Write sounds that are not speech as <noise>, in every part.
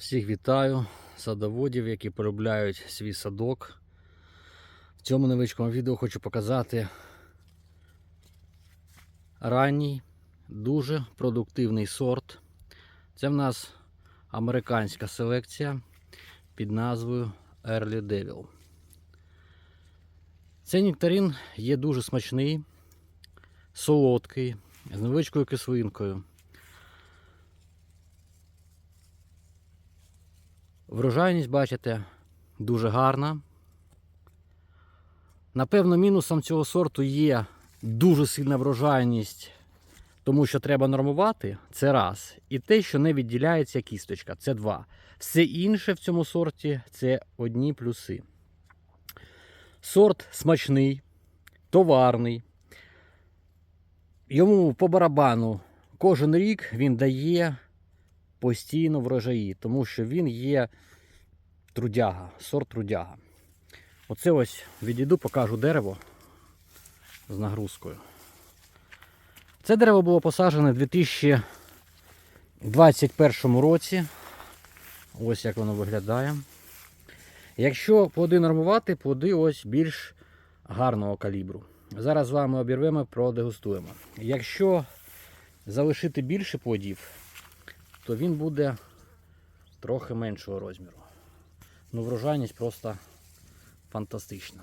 Всіх вітаю, садоводів, які полюбляють свій садок. В цьому невеличкому відео хочу показати ранній, дуже продуктивний сорт. Це в нас американська селекція під назвою Early Devil. Цей нектарин є дуже смачний, солодкий, з невеличкою кислинкою. Врожайність, бачите, дуже гарна. Напевно, мінусом цього сорту є дуже сильна врожайність, тому що треба нормувати, це раз. І те, що не відділяється кісточка, це два. Все інше в цьому сорті це одні плюси. Сорт смачний, товарний. Йому по барабану кожен рік він дає постійно врожаї, тому що він є трудяга, сорт трудяга. Оце ось відійду, покажу дерево з нагрузкою. Це дерево було посаджене у 2021 році. Ось як воно виглядає. Якщо плоди нормувати, плоди ось більш гарного калібру. Зараз з вами обірвемо, продегустуємо. Якщо залишити більше плодів, то він буде трохи меншого розміру. Ну, врожайність просто фантастична.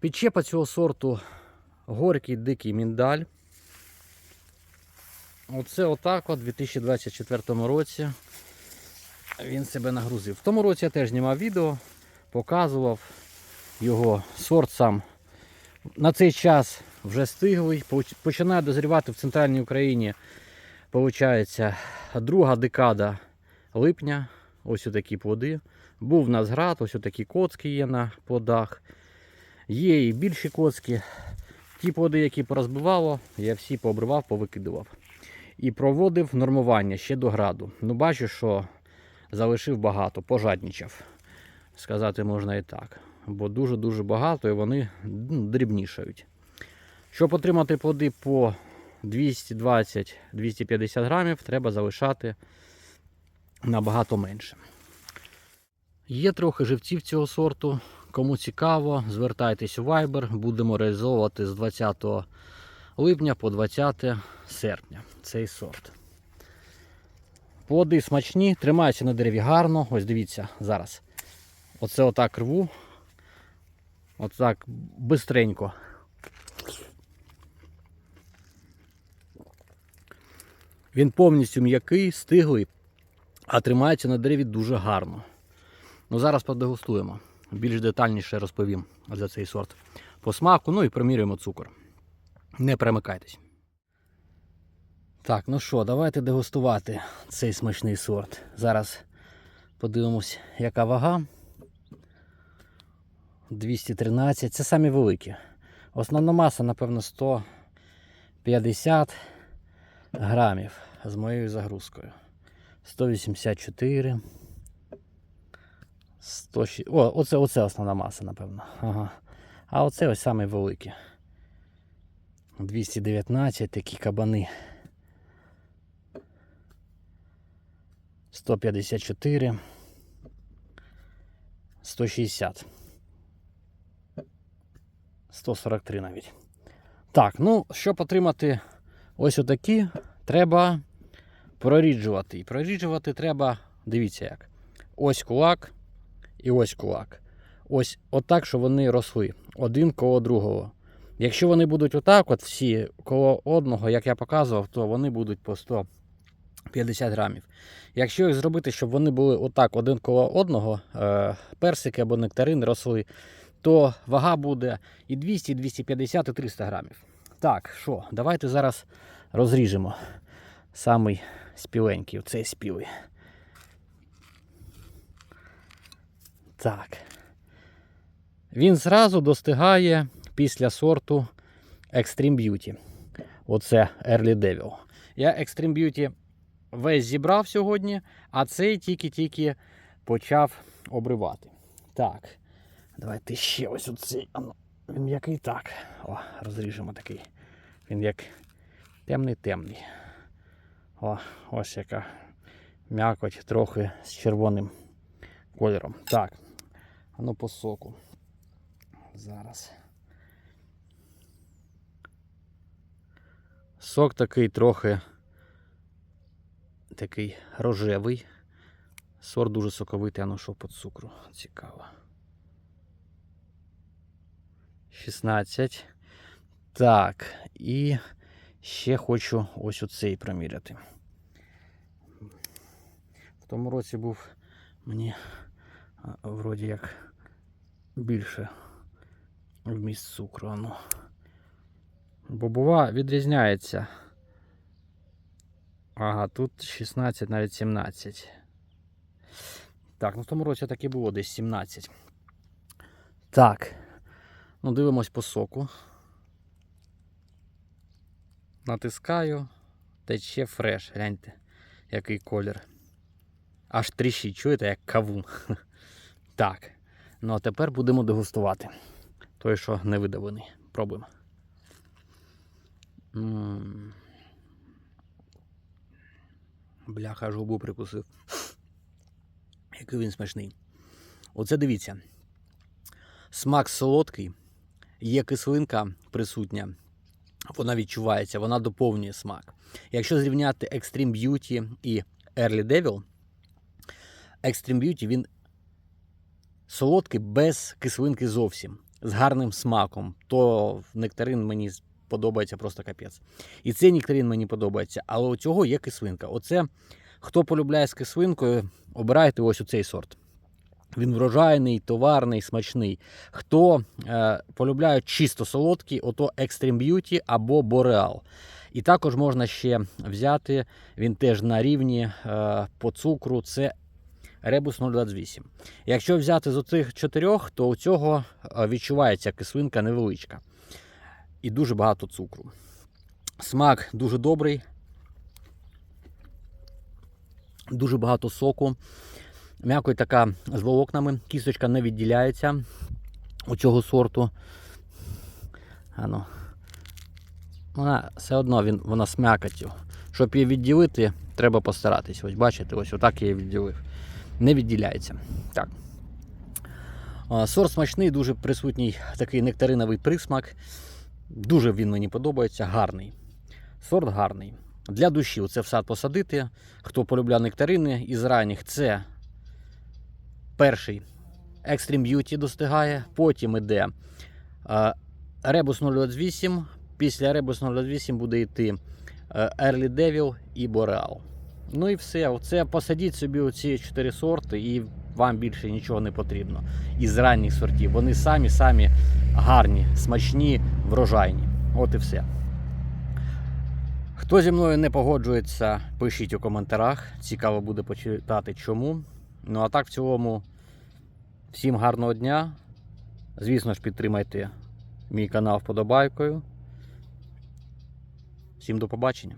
Підчепа цього сорту горький дикий міндаль. Оце отак от у 2024 році він себе нагрузив. В тому році я теж знімав відео, показував його сорт сам. На цей час вже стиглий, починає дозрівати в центральній Україні Получається, друга декада липня. Ось такі плоди. Був в нас град, ось такі коцки є на плодах. Є і більші коцки. Ті плоди, які порозбивало, я всі пообривав, повикидував. І проводив нормування ще до граду. Ну, бачу, що залишив багато, пожаднічав. Сказати можна і так. Бо дуже-дуже багато і вони ну, дрібнішають. Щоб отримати плоди по 220-250 грамів треба залишати набагато менше. Є трохи живців цього сорту. Кому цікаво, звертайтесь у Viber, будемо реалізовувати з 20 липня по 20 серпня цей сорт. Плоди смачні, тримаються на дереві гарно. Ось дивіться, зараз. Оце отак рву. Отак бистренько. Він повністю м'який, стиглий, а тримається на дереві дуже гарно. Ну, Зараз подегустуємо. Більш детальніше розповім за цей сорт по смаку, ну і примірюємо цукор. Не перемикайтесь. Так, ну що, давайте дегустувати цей смачний сорт. Зараз подивимось, яка вага. 213. Це самі великі. Основна маса, напевно, 150 грамів з моєю загрузкою. 184. 106. О, оце, оце основна маса, напевно. Ага. А оце ось самий великий. 219 такі кабани. 154. 160. 143 навіть. Так, ну, щоб отримати ось отакі, треба проріджувати. І проріджувати треба, дивіться як. Ось кулак і ось кулак. Ось отак, щоб вони росли один коло другого. Якщо вони будуть отак, от всі коло одного, як я показував, то вони будуть по 150 грамів. Якщо їх зробити, щоб вони були отак один коло одного, е, персики або нектарин росли, то вага буде і 200, і 250, і 300 грамів. Так, що, давайте зараз розріжемо самий спіленький, оцей спілий. Так. Він зразу достигає після сорту Extreme Beauty. Оце Early Devil. Я Extreme Beauty весь зібрав сьогодні, а цей тільки-тільки почав обривати. Так. Давайте ще ось оцей. Він який так. О, розріжемо такий. Він як темний-темний. О, ось яка м'якоть трохи з червоним кольором. Так, ну по соку. Зараз. Сок такий трохи такий рожевий. Сорт дуже соковитий, а ну що по цукру. Цікаво. 16. Так, і ще хочу ось оцей проміряти. В тому році був мені вроді як більше вміст цукру. Ну. Бо бува відрізняється. Ага, тут 16, навіть 17. Так, ну в тому році так і було десь 17. Так. Ну, дивимось по соку. Натискаю. Тече фреш. Гляньте, який колір. Аж тріщить, чуєте, як кавун. <laughs> Так. Ну а тепер будемо дегустувати. Той, що не видавлений. Пробуємо. Бляха, аж губу прикусив. <laughs> Який він смачний. Оце дивіться. Смак солодкий, є кислинка присутня, вона відчувається, вона доповнює смак. Якщо зрівняти Extreme Beauty і Early Devil, Extreme Beauty він солодкий без кислинки зовсім, з гарним смаком. То нектарин мені подобається просто капець. І цей нектарин мені подобається, але у цього є кислинка. Оце, хто полюбляє з кислинкою, обирайте ось оцей сорт. Він врожайний, товарний, смачний. Хто е, полюбляє чисто солодкий, ото Extreme Beauty або Boreal. І також можна ще взяти, він теж на рівні е, по цукру, це Rebus 028. Якщо взяти з оцих чотирьох, то у цього е, відчувається кислинка невеличка. І дуже багато цукру. Смак дуже добрий. Дуже багато соку. М'якоть така з волокнами, кісточка не відділяється у цього сорту. Ано. Вона все одно він, вона з м'якоттю. Щоб її відділити, треба постаратись. Ось бачите, ось отак я її відділив. Не відділяється. Так. Сорт смачний, дуже присутній такий нектариновий присмак. Дуже він мені подобається, гарний. Сорт гарний. Для душі це в сад посадити. Хто полюбляє нектарини із ранніх, це перший Extreme Beauty достигає, потім іде е, Rebus 028, після Rebus 028 буде йти е, Early Devil і Boreal. Ну і все. Оце посадіть собі оці чотири сорти, і вам більше нічого не потрібно. Із ранніх сортів. Вони самі-самі гарні, смачні, врожайні. От і все. Хто зі мною не погоджується, пишіть у коментарях. Цікаво буде почитати чому. Ну а так в цілому, всім гарного дня. Звісно ж, підтримайте мій канал вподобайкою. Всім до побачення.